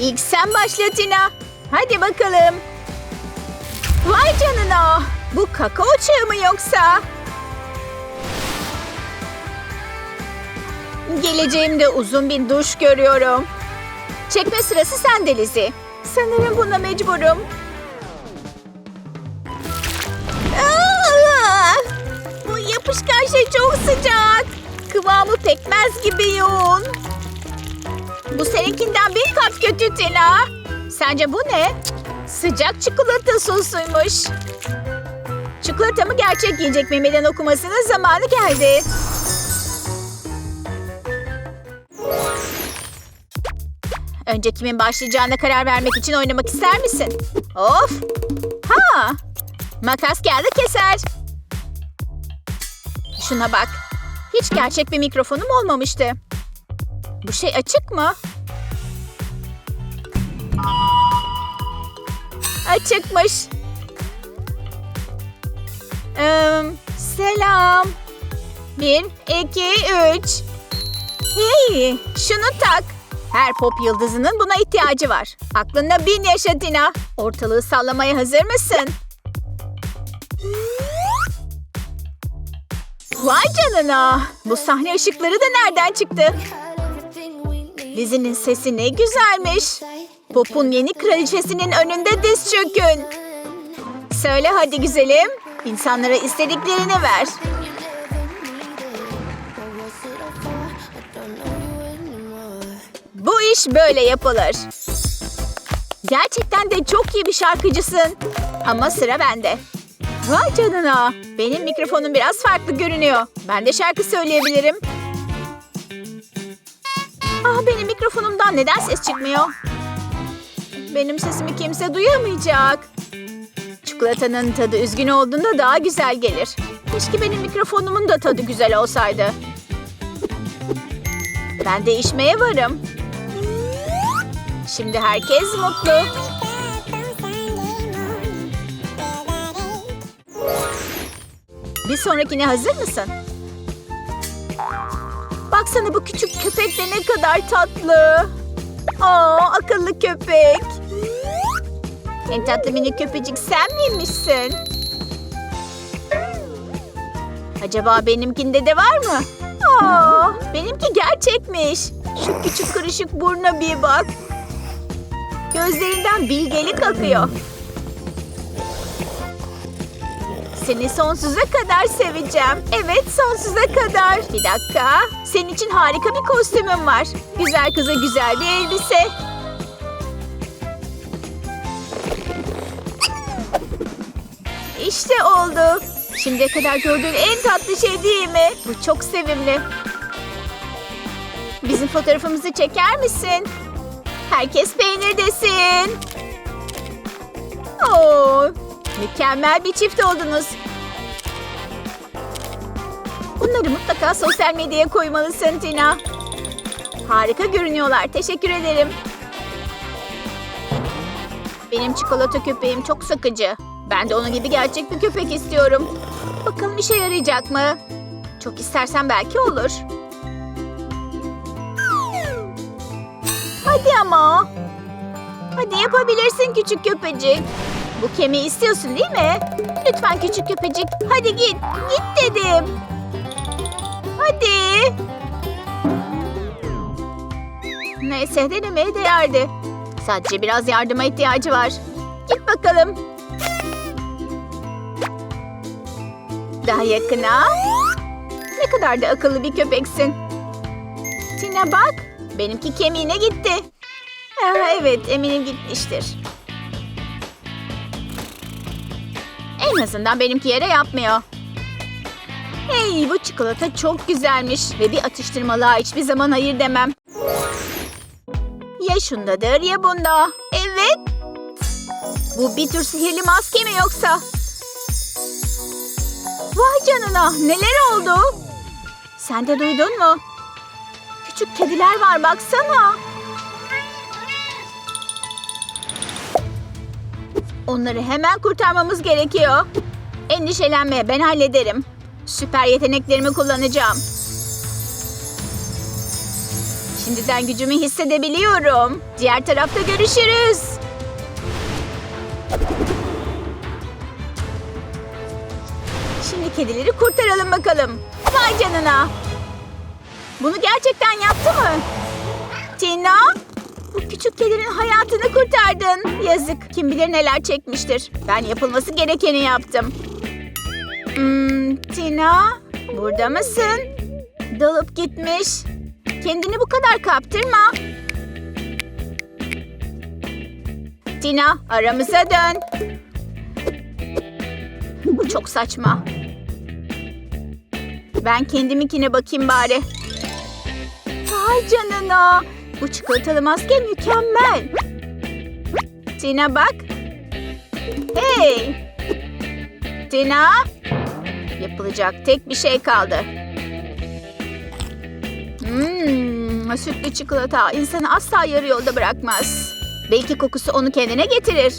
İlk sen başla Tina. Hadi bakalım. Vay canına. Bu kakao çağı mı yoksa? Geleceğimde uzun bir duş görüyorum. Çekme sırası sende Lizzie. Sanırım buna mecburum. Aa! Bu yapışkan şey çok sıcak. Kıvamı pekmez gibi yoğun. Bu seninkinden bir kat kötü Tina. Sence bu ne? Sıcak çikolata sosuymuş. Çikolatamı gerçek yiyecek mi meydan okumasının zamanı geldi. Önce kimin başlayacağına karar vermek için oynamak ister misin? Of! Ha! Makas geldi keser. Şuna bak. Hiç gerçek bir mikrofonum olmamıştı. Bu şey açık mı? Açıkmış. Ee, selam. Bir, iki, üç. Hey, şunu tak. Her pop yıldızının buna ihtiyacı var. Aklında bin yaşa Tina. Ortalığı sallamaya hazır mısın? Vay canına. Bu sahne ışıkları da nereden çıktı? Lizzie'nin sesi ne güzelmiş. Pop'un yeni kraliçesinin önünde diz çökün. Söyle hadi güzelim. İnsanlara istediklerini ver. Bu iş böyle yapılır. Gerçekten de çok iyi bir şarkıcısın. Ama sıra bende. Vay canına. Benim mikrofonum biraz farklı görünüyor. Ben de şarkı söyleyebilirim. Ah benim mikrofonumdan neden ses çıkmıyor? Benim sesimi kimse duyamayacak. Çikolatanın tadı üzgün olduğunda daha güzel gelir. Keşke benim mikrofonumun da tadı güzel olsaydı. Ben değişmeye varım. Şimdi herkes mutlu. Bir sonrakine hazır mısın? Baksana bu küçük köpek de ne kadar tatlı. Aa, akıllı köpek. En tatlı minik köpecik sen miymişsin? Acaba benimkinde de var mı? Aa, benimki gerçekmiş. Şu küçük kırışık buruna bir bak. Gözlerinden bilgelik akıyor. Seni sonsuza kadar seveceğim. Evet sonsuza kadar. Bir dakika. Senin için harika bir kostümüm var. Güzel kıza güzel bir elbise. İşte oldu. Şimdiye kadar gördüğün en tatlı şey değil mi? Bu çok sevimli. Bizim fotoğrafımızı çeker misin? Herkes peynir desin. Oo, mükemmel bir çift oldunuz. Bunları mutlaka sosyal medyaya koymalısın Tina. Harika görünüyorlar. Teşekkür ederim. Benim çikolata köpeğim çok sıkıcı. Ben de onun gibi gerçek bir köpek istiyorum. Bakalım işe yarayacak mı? Çok istersen belki olur. Hadi ama. Hadi yapabilirsin küçük köpecik. Bu kemiği istiyorsun değil mi? Lütfen küçük köpecik. Hadi git. Git dedim. Hadi. Neyse denemeye değerdi. Sadece biraz yardıma ihtiyacı var. Git bakalım. Daha yakına. Ne kadar da akıllı bir köpeksin. Tina bak. Benimki kemiğine gitti. Aa, evet eminim gitmiştir. En azından benimki yere yapmıyor. Hey bu çikolata çok güzelmiş ve bir atıştırmalığa hiçbir zaman hayır demem. Ya şundadır ya bunda. Evet. Bu bir tür sihirli maske mi yoksa? Vay canına neler oldu? Sen de duydun mu? Küçük kediler var baksana. Onları hemen kurtarmamız gerekiyor. Endişelenme ben hallederim. Süper yeteneklerimi kullanacağım. Şimdiden gücümü hissedebiliyorum. Diğer tarafta görüşürüz. Şimdi kedileri kurtaralım bakalım. Vay canına. Bunu gerçekten yaptı mı? Tina? Bu küçük kedinin hayatını kurtardın. Yazık. Kim bilir neler çekmiştir. Ben yapılması gerekeni yaptım. Hmm, Tina? Burada mısın? Dalıp gitmiş. Kendini bu kadar kaptırma. Tina aramıza dön. Bu çok saçma. Ben kendiminkine bakayım bari. Vay canına. Bu çikolatalı maske mükemmel. Tina bak. Hey. Tina. Yapılacak tek bir şey kaldı. Hmm, sütlü çikolata insanı asla yarı yolda bırakmaz. Belki kokusu onu kendine getirir.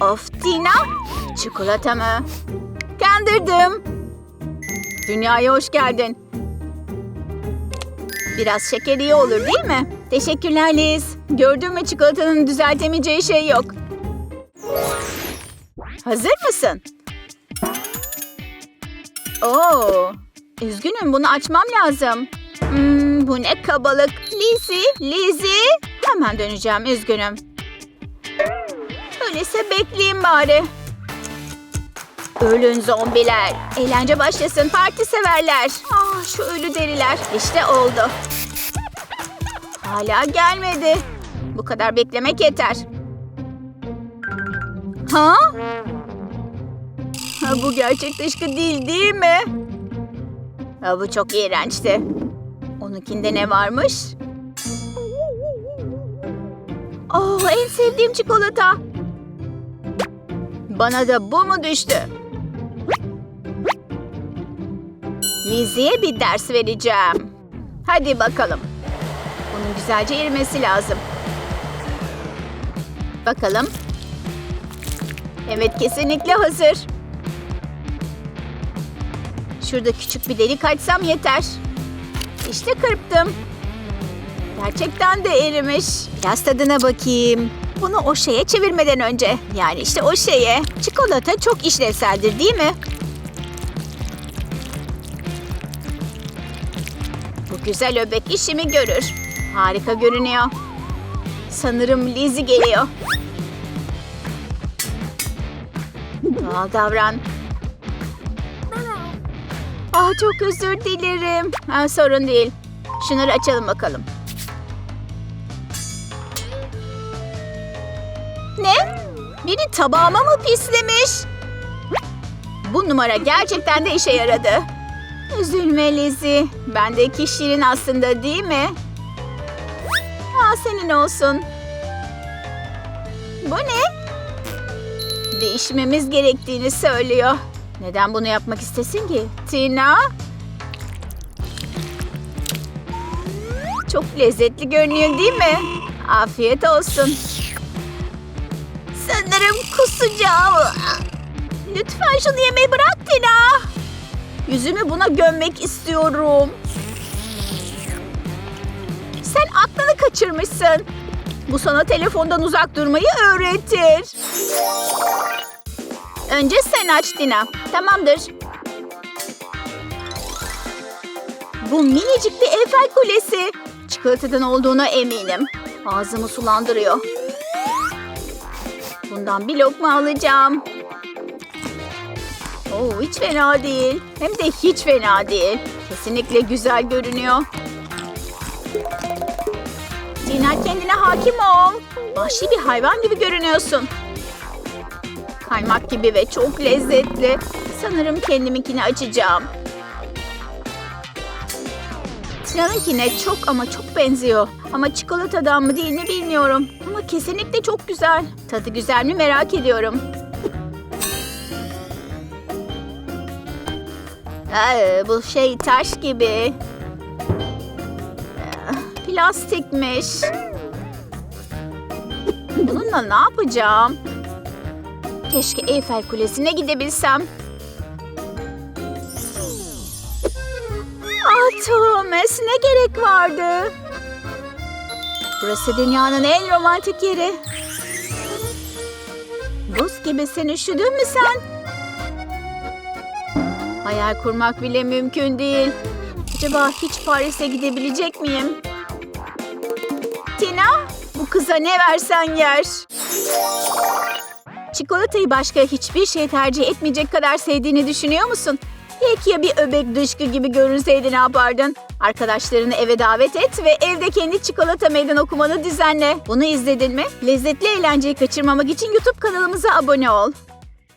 Of Tina. Çikolata mı? Kandırdım. Dünyaya hoş geldin. Biraz şeker iyi olur değil mi? Teşekkürler Liz. Gördün mü çikolatanın düzeltemeyeceği şey yok. Hazır mısın? Oo, üzgünüm bunu açmam lazım. Hmm, bu ne kabalık. Lizzie, Lizzie. Hemen döneceğim üzgünüm. Öyleyse bekleyeyim bari. Ölün zombiler. Eğlence başlasın parti severler. Ah şu ölü deriler. İşte oldu. Hala gelmedi. Bu kadar beklemek yeter. Ha? Ha bu gerçek dışkı değil değil mi? Ha, bu çok iğrençti. Onunkinde ne varmış? Oh en sevdiğim çikolata. Bana da bu mu düştü? Lizzie'ye bir ders vereceğim. Hadi bakalım. Bunun güzelce erimesi lazım. Bakalım. Evet kesinlikle hazır. Şurada küçük bir delik açsam yeter. İşte kırptım. Gerçekten de erimiş. Biraz tadına bakayım. Bunu o şeye çevirmeden önce. Yani işte o şeye. Çikolata çok işlevseldir değil mi? Bu güzel öbek işimi görür. Harika görünüyor. Sanırım Lizzie geliyor. Doğal davran. Ah çok özür dilerim. Ha, sorun değil. Şunları açalım bakalım. Ne? Biri tabağıma mı pislemiş? Bu numara gerçekten de işe yaradı. Üzülme Lizzie. Bendeki şirin aslında değil mi? Aa, senin olsun. Bu ne? Değişmemiz gerektiğini söylüyor. Neden bunu yapmak istesin ki? Tina? Çok lezzetli görünüyor değil mi? Afiyet olsun. Sanırım kusacağım. Lütfen şunu yemeyi bırak Tina. Yüzümü buna gömmek istiyorum. Sen aklını kaçırmışsın. Bu sana telefondan uzak durmayı öğretir. Önce sen aç Tina. Tamamdır. Bu minicik bir Eiffel Kulesi. Çikolatadan olduğuna eminim. Ağzımı sulandırıyor. Bundan bir lokma alacağım. Oo, hiç fena değil. Hem de hiç fena değil. Kesinlikle güzel görünüyor. Tina kendine hakim ol. Vahşi bir hayvan gibi görünüyorsun. Kaymak gibi ve çok lezzetli. Sanırım kendiminkini açacağım. Tina'nınkine çok ama çok benziyor. Ama çikolatadan mı değil mi bilmiyorum. Ama kesinlikle çok güzel. Tadı güzel mi merak ediyorum. Ay, bu şey taş gibi. Plastikmiş. Bununla ne yapacağım? Keşke Eyfel Kulesi'ne gidebilsem. Ah Thomas ne gerek vardı? Burası dünyanın en romantik yeri. Buz gibisin, üşüdün mü sen? Hayal kurmak bile mümkün değil. Acaba hiç Paris'e gidebilecek miyim? Tina, bu kıza ne versen yer. Çikolatayı başka hiçbir şey tercih etmeyecek kadar sevdiğini düşünüyor musun? Peki ya bir öbek dışkı gibi görünseydi ne yapardın? Arkadaşlarını eve davet et ve evde kendi çikolata meydan okumanı düzenle. Bunu izledin mi? Lezzetli eğlenceyi kaçırmamak için YouTube kanalımıza abone ol.